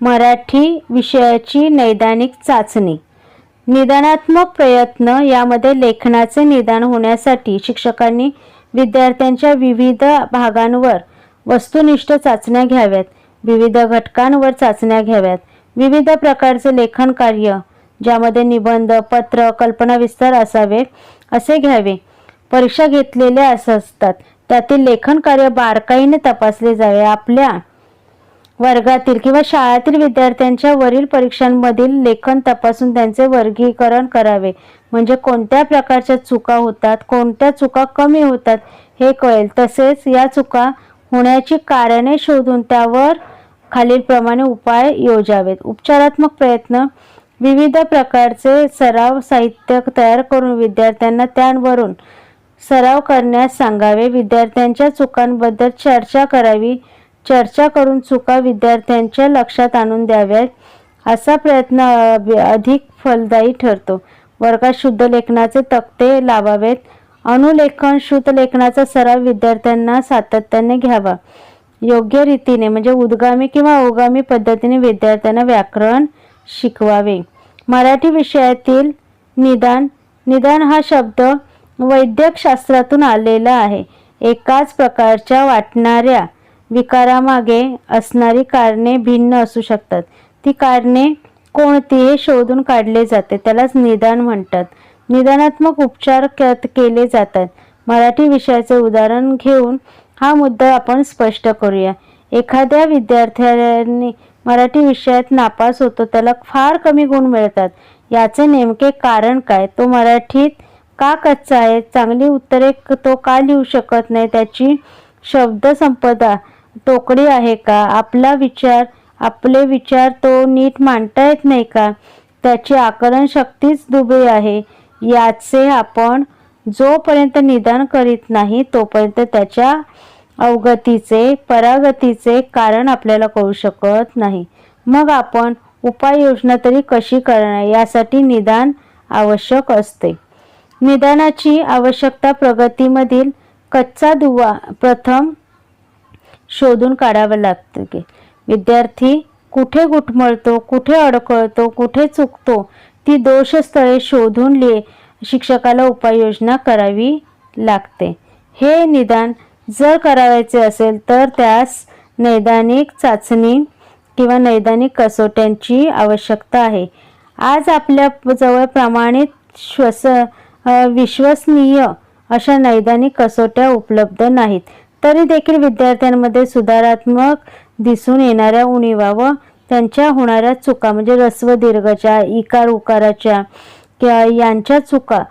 मराठी विषयाची नैदानिक चाचणी. निदानात्मक प्रयत्न यामध्ये लेखनाचे निदान होण्यासाठी शिक्षकांनी विद्यार्थ्यांच्या विविध भागांवर वस्तुनिष्ठ चाचण्या घ्याव्यात विविध घटकांवर चाचण्या घ्याव्यात विविध प्रकारचे लेखन कार्य ज्यामध्ये निबंध पत्र कल्पनाविस्तार असावे असे घ्यावे. परीक्षा घेतलेल्या असतात. त्यातील लेखन कार्य बारकाईने तपासले जावे. आपल्या वर्गातील किंवा शाळेतील विद्यार्थ्यांच्या वरील परीक्षांमधील लेखन तपासून त्यांचे वर्गीकरण करावे. म्हणजे कोणत्या प्रकारच्या चुका होतात कोणत्या चुका कमी होतात हे कळेल. तसेच या चुका होण्याची कारणे शोधून त्यावर खालीलप्रमाणे उपाय योजावेत. उपचारात्मक प्रयत्न विविध प्रकारचे सराव साहित्य तयार करून विद्यार्थ्यांना त्यावरून सराव करण्यास सांगावे. विद्यार्थ्यांच्या चुकांबद्दल चर्चा करावी. चर्चा करून चुका विद्यार्थ्यांच्या लक्षात आणून द्याव्यात असा प्रयत्न अधिक फलदायी ठरतो. वर्गात शुद्ध लेखनाचे तक्ते लावावेत. अनुलेखन शुद्ध लेखनाचा सराव विद्यार्थ्यांना सातत्याने घ्यावा. योग्य रीतीने म्हणजे उद्गामी किंवा ओगामी पद्धतीने विद्यार्थ्यांना व्याकरण शिकवावे. मराठी विषयातील निदान निदान हा शब्द वैद्यकशास्त्रातून आलेला आहे. एकाच प्रकारच्या वाटणाऱ्या विकारामागे असणारी कारणे भिन्न असू शकतात. ती कारणे कोणती हे शोधून काढले जाते त्यालाच निदान म्हणतात. निदानात्मक उपचार क- केले जातात. मराठी विषयाचे उदाहरण घेऊन हा मुद्दा आपण स्पष्ट करूया. एखाद्या विद्यार्थ्यांनी मराठी विषयात नापास होतो त्याला फार कमी गुण मिळतात. याचे नेमके कारण काय? तो मराठीत का कच्चा आहे? चांगली उत्तरे क- तो का लिहू शकत नाही? त्याची शब्दसंपदा टोकडी आहे का? आपला विचार आपले विचार तो नीट मांडता येत नाही का? त्याची आकलन शक्तीच दुबळी आहे. याचे आपण जोपर्यंत निदान करीत नाही तोपर्यंत त्याच्या अवगतीचे परागतीचे कारण आपल्याला कळू शकत नाही. मग आपण उपाययोजना तरी कशी करणार? यासाठी निदान आवश्यक असते. निदानाची आवश्यकता प्रगतीमधील कच्चा दुवा प्रथम शोधून काढावं लागतं की. विद्यार्थी कुठे गुटमळतो कुठे अडकळतो कुठे चुकतो ती दोषस्थळे शोधून लिहे शिक्षकाला उपाययोजना करावी लागते. हे निदान जर करावायचे असेल तर त्यास नैदानिक चाचणी किंवा नैदानिक कसोट्यांची आवश्यकता आहे. आज आपल्या जवळ प्रमाणित श्वस विश्वसनीय अशा नैदानिक कसोट्या उपलब्ध नाहीत. तरी देखील विद्यार्थ्यांमध्ये सुधारात्मक दिसून येणाऱ्या उणीवा व त्यांच्या होणाऱ्या चुका म्हणजे रस्व दीर्घच्या इकार उकाराच्या किंवा यांच्या चुका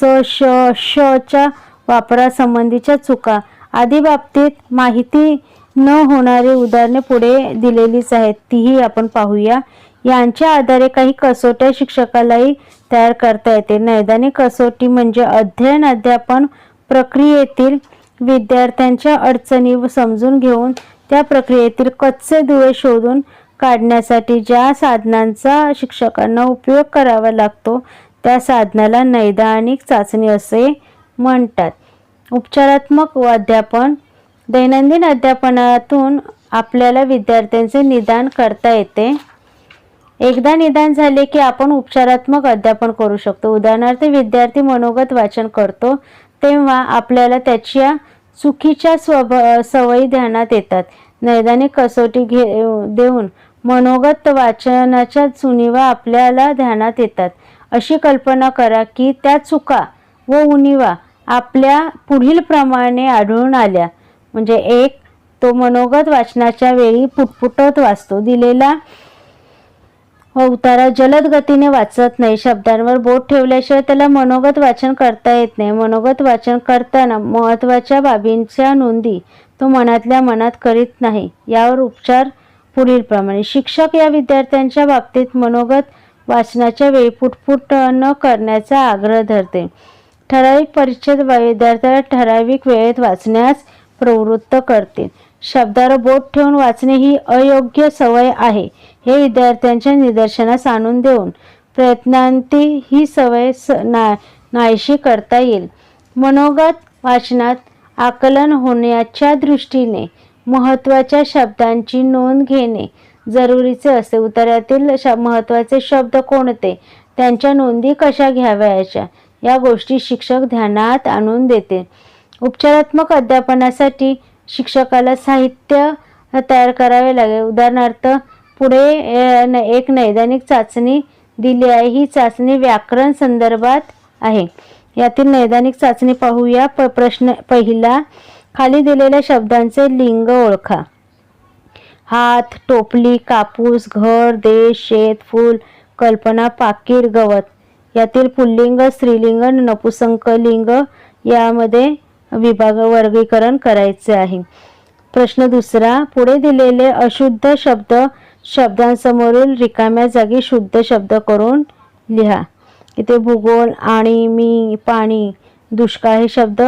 स श शच्या वापरासंबंधीच्या चुका आदी बाबतीत माहिती न होणारी उदाहरणे पुढे दिलेलीच आहेत. तीही आपण पाहूया. यांच्या आधारे काही कसोट्या शिक्षकालाही तयार करता येते. नैदानिक कसोटी म्हणजे अध्ययन अध्यापन प्रक्रियेतील विद्यार्थ्यांच्या अडचणी समजून घेऊन त्या प्रक्रियेतील कच्चे दुवे शोधून काढण्यासाठी ज्या साधनांचा शिक्षकांना उपयोग करावा लागतो त्या साधनाला नैदानिक चाचणी असे म्हणतात. उपचारात्मक अध्यापन. दैनंदिन अध्यापनातून आपल्याला विद्यार्थ्यांचे निदान करता येते. एकदा निदान झाले की आपण उपचारात्मक अध्यापन करू शकतो. उदाहरणार्थ विद्यार्थी मनोगत वाचन करतो. तेव्हा आपल्याला त्याच्या चुकीच्या स्वभ सवयी ध्यानात येतात. नैदानिक कसोटी घे देऊन मनोगत वाचनाच्या चुणीवा आपल्याला ध्यानात येतात. अशी कल्पना करा की त्या चुका व उणिवा आपल्या पुढील प्रमाणे आढळून आल्या. म्हणजे एक तो मनोगत वाचनाच्या वेळी पुटपुटत वाचतो. दिलेला हो, उतारा जलद गतीने वाचत नाही. शब्दांवर बोट ठेवल्याशिवाय त्याला मनोगत वाचन करता येत नाही. मनोगत वाचन करताना महत्त्वाच्या बाबींच्या नोंदी तो मनातल्या मनात करीत नाही. यावर उपचार पुढीलप्रमाणे. शिक्षक या विद्यार्थ्यांच्या बाबतीत मनोगत वाचनाच्या वेळी पुटपुट न करण्याचा आग्रह धरते. ठराविक परिच्छेद विद्यार्थ्याला ठराविक वेळेत वाचण्यास प्रवृत्त करते. शब्दावर बोट ठेवून वाचणे ही अयोग्य सवय आहे. हे विद्यार्थ्यांच्या निदर्शनास आणून देऊन प्रयत्नांती ही सवय स ना नाहीशी करता येईल. मनोगत वाचनात आकलन होण्याच्या दृष्टीने महत्त्वाच्या शब्दांची नोंद घेणे जरुरीचे असते. उत्तरातील श महत्त्वाचे शब्द कोणते? त्यांच्या नोंदी कशा घ्यावयाच्या? या गोष्टी शिक्षक ध्यानात आणून देते. उपचारात्मक अध्यापनासाठी शिक्षकाला साहित्य तयार करावे लागेल उदाहरणार्थ पुढे एक नैदानिक चाचणी दिली आहे. ही चाचणी व्याकरण संदर्भात आहे. यातील नैदानिक चाचणी पाहूया. प प्रश्न पहिला खाली दिलेल्या शब्दांचे लिंग ओळखा. हात टोपली कापूस घर देश शेत फूल कल्पना पाकीर गवत. यातील पुल्लिंग स्त्रीलिंग नपुसंक लिंग यामध्ये विभाग वर्गीकरण करायचे आहे. प्रश्न दुसरा पुढे दिलेले अशुद्ध शब्द शब्दांसमोरील रिकाम्या जागी शुद्ध शब्द करून लिहा. इथे भूगोल आणि मी पाणी दुष्काळ हे शब्द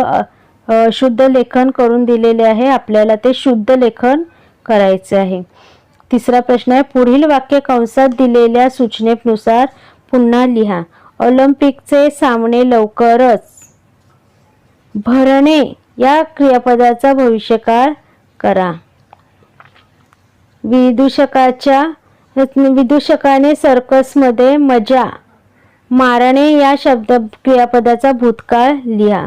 शुद्ध लेखन करून दिलेले आहे. आपल्याला ते शुद्ध लेखन करायचे आहे. तिसरा प्रश्न आहे पुढील वाक्य कंसात दिलेल्या सूचनेनुसार पुन्हा लिहा. ऑलिम्पिकचे सामने लवकरच. भरणे या क्रियापदाचा भविष्यकाळ करा. विदूषकाच्या विदूषकाने सर्कसमध्ये मजा. मारणे या शब्द क्रियापदाचा भूतकाळ लिहा.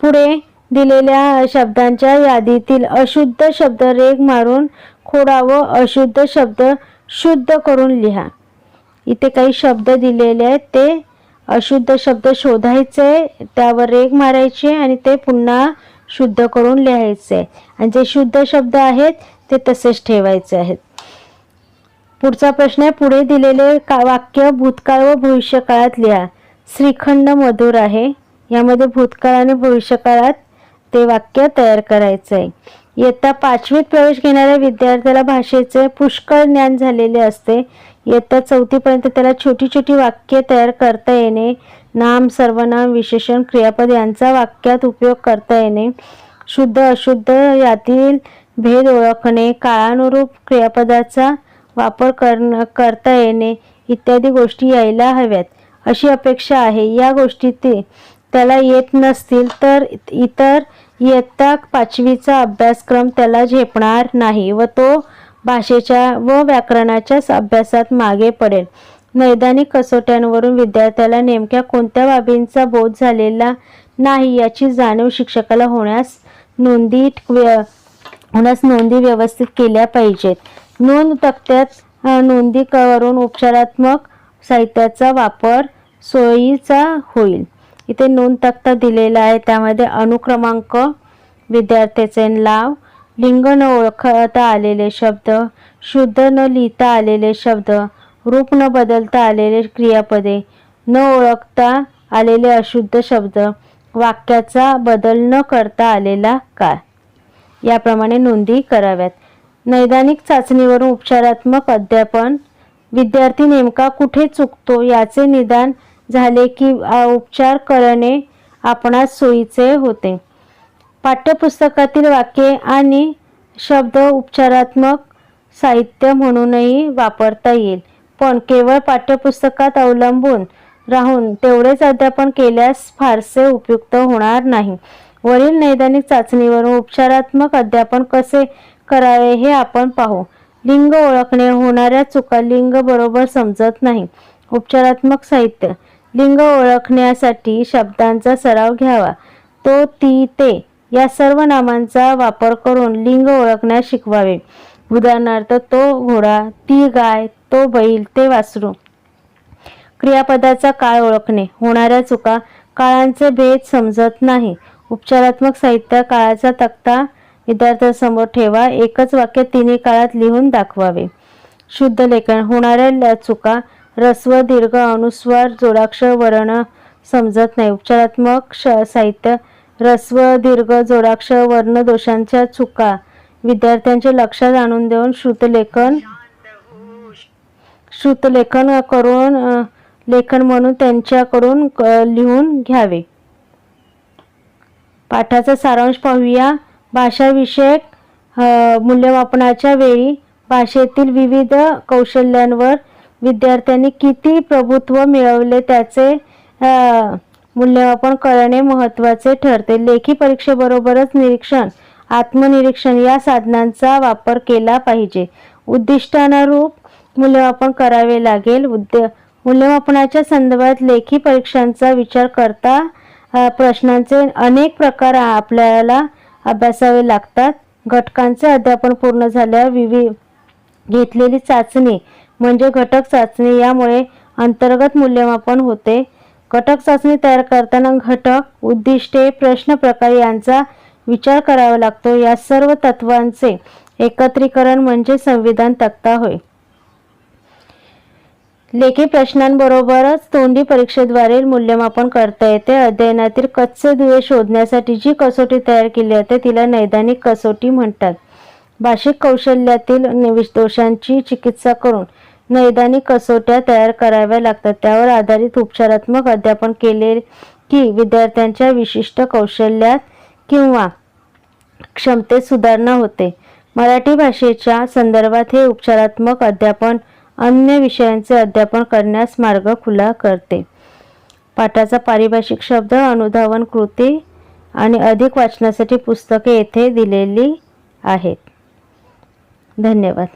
पुढे दिलेल्या शब्दांच्या यादीतील अशुद्ध शब्द रेग मारून खोडा व अशुद्ध शब्द शुद्ध करून लिहा. इथे काही शब्द दिलेले आहेत ते अशुद्ध शब्द शोधायचे त्यावर रेग मारायचे आणि ते पुन्हा शुद्ध करून लिहायचे. आणि जे शुद्ध शब्द आहेत ते तसेच ठेवायचे आहेत. पुढचा प्रश्न आहे पुढे दिलेले का वाक्य भूतकाळ व भविष्यकाळात लिहा. श्रीखंड मधुर आहे. यामध्ये भूतकाळ आणि भविष्यकाळात ते वाक्य तयार करायचं आहे. इयत्ता पाचवीत प्रवेश घेणाऱ्या विद्यार्थ्याला भाषेचे पुष्कळ ज्ञान झालेले असते. इयत्ता चौथीपर्यंत त्याला छोटी छोटी वाक्य तयार करता येणे नाम सर्वनाम विशेषण क्रियापद यांचा वाक्यात उपयोग करता येणे. शुद्ध अशुद्ध यातील भेद ओळखणे काळानुरूप क्रियापदाचा वापर करण करता येणे इत्यादी गोष्टी यायला हव्यात. अशी अपेक्षा आहे. या गोष्टी ते त्याला येत नसतील तर इतर इयत्ता पाचवीचा अभ्यासक्रम त्याला झेपणार नाही व तो भाषेच्या व व्याकरणाच्याच अभ्यासात मागे पडेल. नैदानिक कसोट्यांवरून विद्यार्थ्याला नेमक्या कोणत्या बाबींचा बोध झालेला नाही याची जाणीव शिक्षकाला होण्यास नोंदी व्य- होण्यास नोंदी व्यवस्थित केल्या पाहिजेत. नोंद तक्त्यात नोंदी करून उपचारात्मक साहित्याचा वापर सोयीचा होईल. इथे नोंद तक्ता दिलेला आहे. त्यामध्ये अनुक्रमांक विद्यार्थ्याचे नाव लिंग न ओळखता आलेले शब्द शुद्ध न लिहिता आलेले शब्द रूप न बदलता आलेले क्रियापदे न ओळखता आलेले अशुद्ध शब्द वाक्याचा बदल न करता आलेला काळ. याप्रमाणे नोंदी कराव्यात. नैदानिक चाचणीवरून उपचारात्मक अध्यापन. विद्यार्थी नेमका कुठे चुकतो याचे निदान झाले की उपचार करणे आपणास सोयीचे होते. पाठ्यपुस्तकातील वाक्ये आणि शब्द उपचारात्मक साहित्य म्हणूनही वापरता येईल. पण केवळ पाठ्यपुस्तकात अवलंबून राहून तेवढेच अध्यापन केल्यास फारसे उपयुक्त होणार नाही. वरील नैदानिक चाचणीवरून उपचारात्मक अध्यापन कसे करावे हे आपण पाहू. लिंग ओळखणे होणाऱ्या चुका लिंग बरोबर समजत नाही. उपचारात्मक साहित्य. लिंग ओळखण्यासाठी शब्दांचा सराव घ्यावा. तो ती ते या सर्व नामांचा वापर करून लिंग ओळखण्यास शिकवावे. उदाहरणार्थ तो घोडा ती गाय तो बैल ते वासरू. क्रियापदाचा काळ ओळखणे. होणाऱ्या चुका काळांचे भेद समजत नाही. उपचारात्मक साहित्य काळाचा तक्ता विद्यार्थ्यांसमोर ठेवा. एकच वाक्य तिन्ही काळात लिहून दाखवावे. शुद्ध लेखन. होणाऱ्या ल- चुका रस्व दीर्घ अनुस्वार जोडाक्षर वर्ण समजत नाही. उपचारात्मक श साहित्य रस्व दीर्घ जोडाक्षर वर्ण दोषांच्या चुका विद्यार्थ्यांच्या लक्षात आणून देऊन श्रुतलेखन श्रुतलेखन करून लेखन म्हणून त्यांच्याकडून लिहून घ्यावे. पाठाचा सारांश पाहूया. भाषाविषयक मूल्यमापनाच्या वेळी भाषेतील विविध कौशल्यांवर विद्यार्थ्यांनी किती प्रभुत्व मिळवले त्याचे मूल्यमापन करणे महत्त्वाचे ठरते. लेखी परीक्षेबरोबरच निरीक्षण आत्मनिरीक्षण या साधनांचा वापर केला पाहिजे. उद्दिष्टानुरूप मूल्यमापन करावे लागेल. उद्य मूल्यमापनाच्या संदर्भात लेखी परीक्षांचा विचार करता प्रश्नांचे अनेक प्रकार आपल्याला अभ्यासावे लागतात. घटकांचे अध्यापन पूर्ण झाल्यावर विवि घेतलेली चाचणी म्हणजे घटक चाचणी यामुळे अंतर्गत मूल्यमापन होते. घटक चाचणी तयार करताना घटक उद्दिष्टे प्रश्न प्रकार यांचा विचार करावा लागतो. या सर्व तत्वांचे एकत्रीकरण म्हणजे संविधान तक्ता होय. लेखी प्रश्नांबरोबरच तोंडी परीक्षेद्वारे मूल्यमापन करता येते. अध्ययनातील कच्चे दुवे शोधण्यासाठी जी कसोटी तयार केली जाते तिला नैदानिक कसोटी म्हणतात. भाषिक कौशल्यातील दोषांची चिकित्सा करून नैदानिक कसोट्या तयार कराव्या लागतात. त्यावर आधारित उपचारात्मक अध्यापन केले की विद्यार्थ्यांच्या विशिष्ट कौशल्यात किंवा क्षमतेत सुधारणा होते. मराठी भाषेच्या संदर्भात हे उपचारात्मक अध्यापन अन्य विषयांचे अध्यापन करण्यास मार्ग खुला करते. पाठाचा पारिभाषिक शब्द अनुधावन कृती आणि अधिक वाचनासाठी पुस्तके येथे दिलेली आहेत. धन्यवाद.